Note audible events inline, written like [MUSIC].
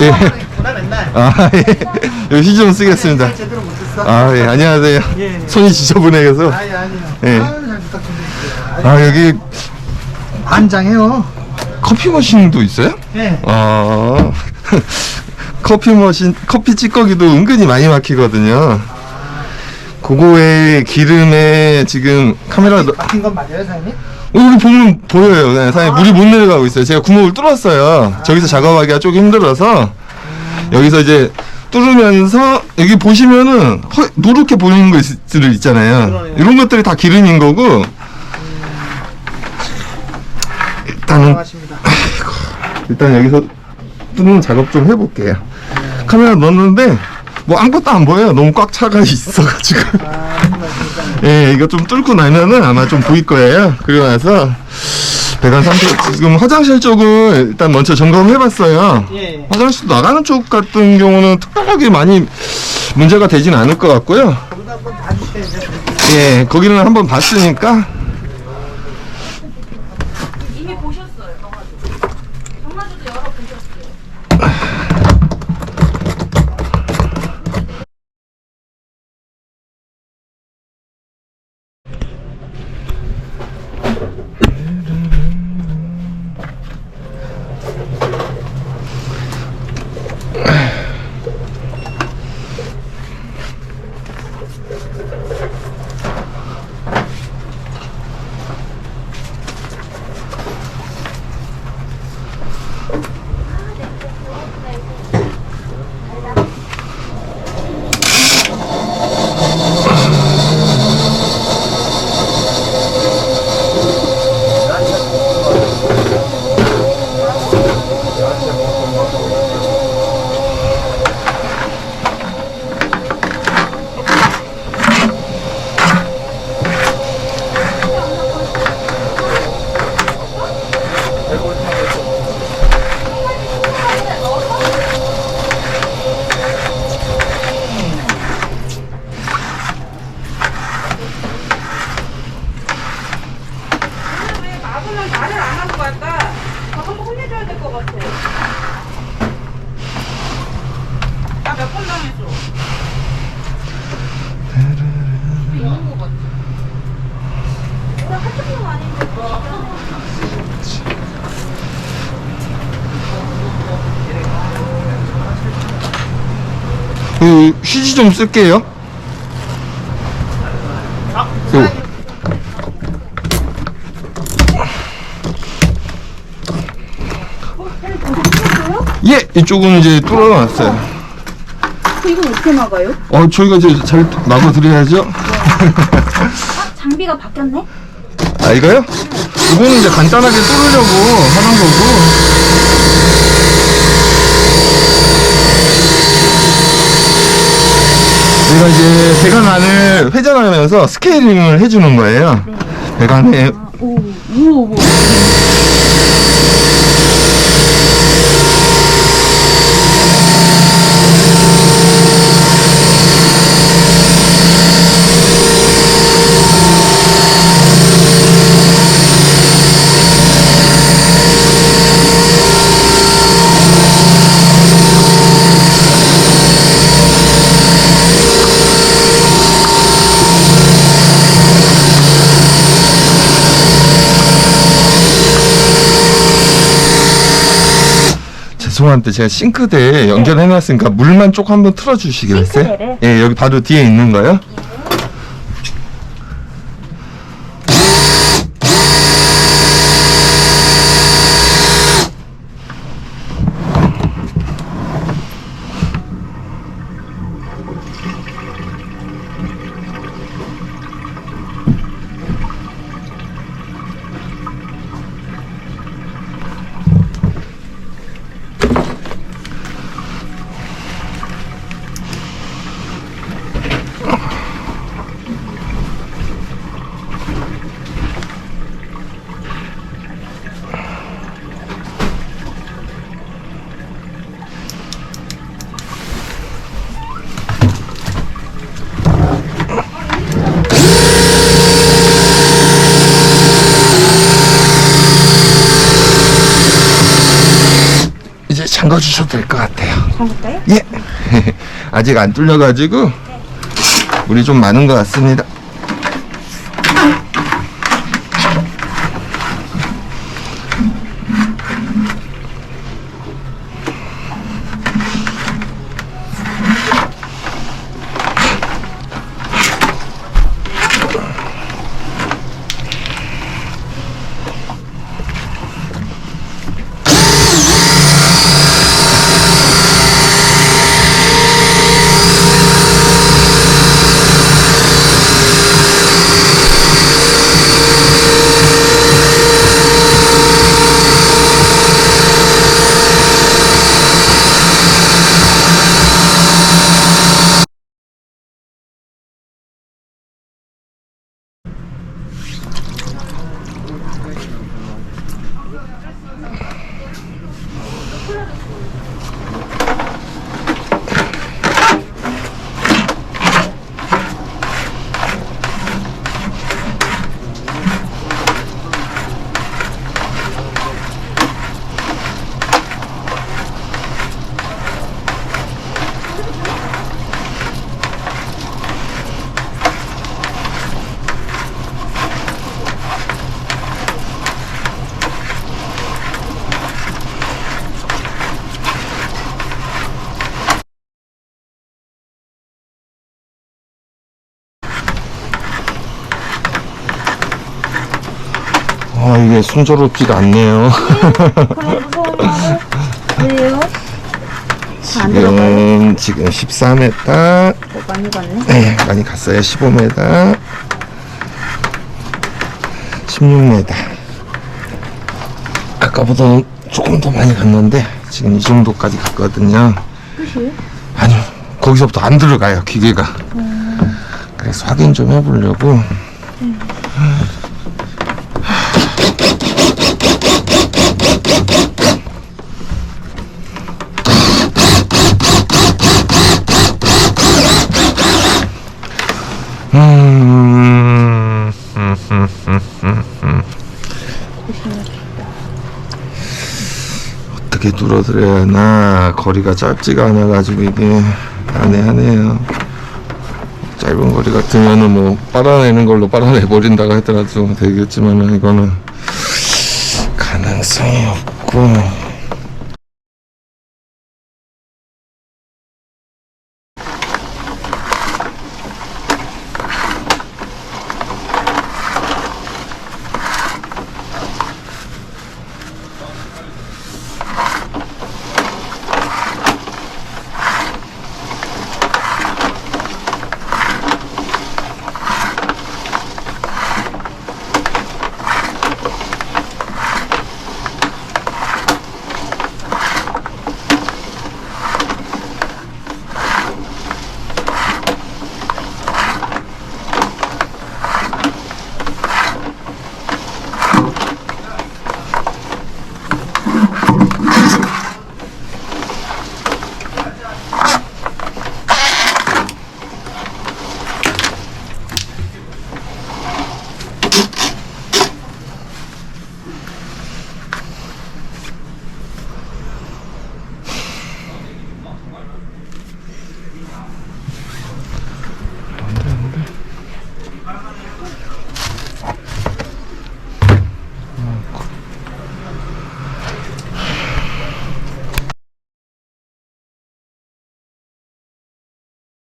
예. 아, 예. 휴지 좀 쓰겠습니다. 제대로. 아, 예. 안녕하세요. 예. 손이 지저분해서. 아니 아니요. 예. 아유, 잘 부탁드립니다. 아, 여기 반장해요. 커피 머신도 있어요? 예. 아, [LAUGHS] 커피 머신, 커피 찌꺼기도 은근히 많이 막히거든요. 그거에 기름에 지금 카메라 넣- 막힌 건 맞아요, 사장님? 어, 여기 보면 보여요. 네, 사장님 물이 못 내려가고 있어요. 제가 구멍을 뚫었어요. 저기서 작업하기가 조금 힘들어서 여기서 이제 뚫으면서 여기 보시면은 허- 노랗게 보이는 것들 있잖아요. 그러네요. 이런 것들이 다 기름인 거고 일단은 고생하십니다. 일단 여기서 뚫는 작업 좀 해볼게요. 카메라 넣었는데 뭐 아무것도 안 보여요. 너무 꽉 차가 있어가지고. 예, 이거 좀 뚫고 나면은 아마 좀 보일 거예요. 그리고 나서 배관 상태 지금 화장실 쪽을 일단 먼저 점검해봤어요. 예. 화장실 나가는 쪽 같은 경우는 특별하게 많이 문제가 되진 않을 것 같고요. 거기다 한번 봐주셔야죠. 예, 거기는 한번 봤으니까 Dur. 그 휴지 좀 쓸게요. 그, 예, 이쪽은 이제 뚫어놨어요. 이건 어떻게 막아요? 어, 저희가 이제 잘 막아드려야죠. 아, 장비가 바뀌었네? 아, 이거요? 이거는 이제 간단하게 뚫으려고 하는 거고. 내가 이제 배관안을 회전하면서 스케일링을 해주는 거예요. 배관에 오, 오, 오. 죄송한데 제가 싱크대에 연결해놨으니까 물만 쪽 한번 틀어주시겠어요? 싱크대를? 예, 여기 바로 뒤에 있는 거요. 이 잠가 주셔도 될 것 같아요. 잠글까요? 예. [LAUGHS] 아직 안 뚫려가지고 물이 좀 많은 것 같습니다. 아 이게 순조롭지가 않네요. 그럼 무서운 말을 왜요? 안 지금 지금 14m, 뭐 많이 갔네. 네, 많이 갔어요. 15m, 16m. 아까보다 조금 더 많이 갔는데 지금 이 정도까지 갔거든요. 끝이에요? 아니요, 거기서부터 안 들어가요 기계가. 그래서 확인 좀 해보려고. 어떻게 뚫어드려야 하나? 거리가 짧지가 않아 가지고 이게 난해하네요. 짧은 거리 같으면은 뭐 빨아내는 걸로 빨아내 버린다고 하더라도 되겠지만은 이거는 가능성이 없고